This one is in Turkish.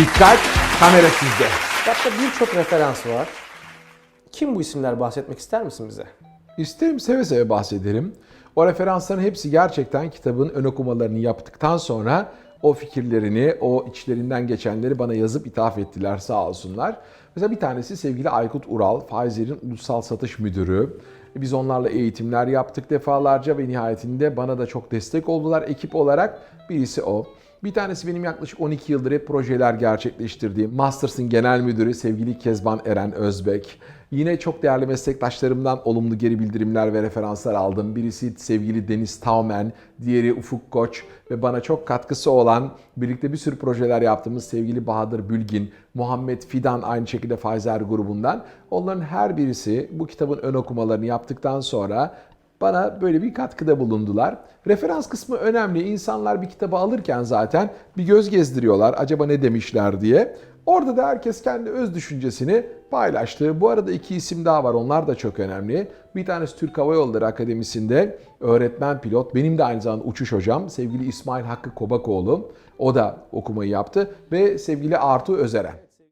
Dikkat, kamera sizde. Kitapta birçok referans var. Kim bu isimler bahsetmek ister misin bize? İsterim seve seve bahsederim. O referansların hepsi gerçekten kitabın ön okumalarını yaptıktan sonra o fikirlerini, o içlerinden geçenleri bana yazıp ithaf ettiler sağ olsunlar. Mesela bir tanesi sevgili Aykut Ural, Pfizer'in ulusal satış müdürü. Biz onlarla eğitimler yaptık defalarca ve nihayetinde bana da çok destek oldular ekip olarak. Birisi o. Bir tanesi benim yaklaşık 12 yıldır hep projeler gerçekleştirdiğim Masters'ın genel müdürü sevgili Kezban Eren Özbek. Yine çok değerli meslektaşlarımdan olumlu geri bildirimler ve referanslar aldım. Birisi sevgili Deniz Taumen, diğeri Ufuk Koç ve bana çok katkısı olan birlikte bir sürü projeler yaptığımız sevgili Bahadır Bülgin, Muhammed Fidan aynı şekilde Pfizer grubundan. Onların her birisi bu kitabın ön okumalarını yaptıktan sonra bana böyle bir katkıda bulundular. Referans kısmı önemli. İnsanlar bir kitabı alırken zaten bir göz gezdiriyorlar. Acaba ne demişler diye. Orada da herkes kendi öz düşüncesini paylaştı. Bu arada iki isim daha var. Onlar da çok önemli. Bir tanesi Türk Hava Yolları Akademisi'nde öğretmen pilot. Benim de aynı zamanda uçuş hocam. Sevgili İsmail Hakkı Kobakoğlu. O da okumayı yaptı. Ve sevgili Artu Özeren.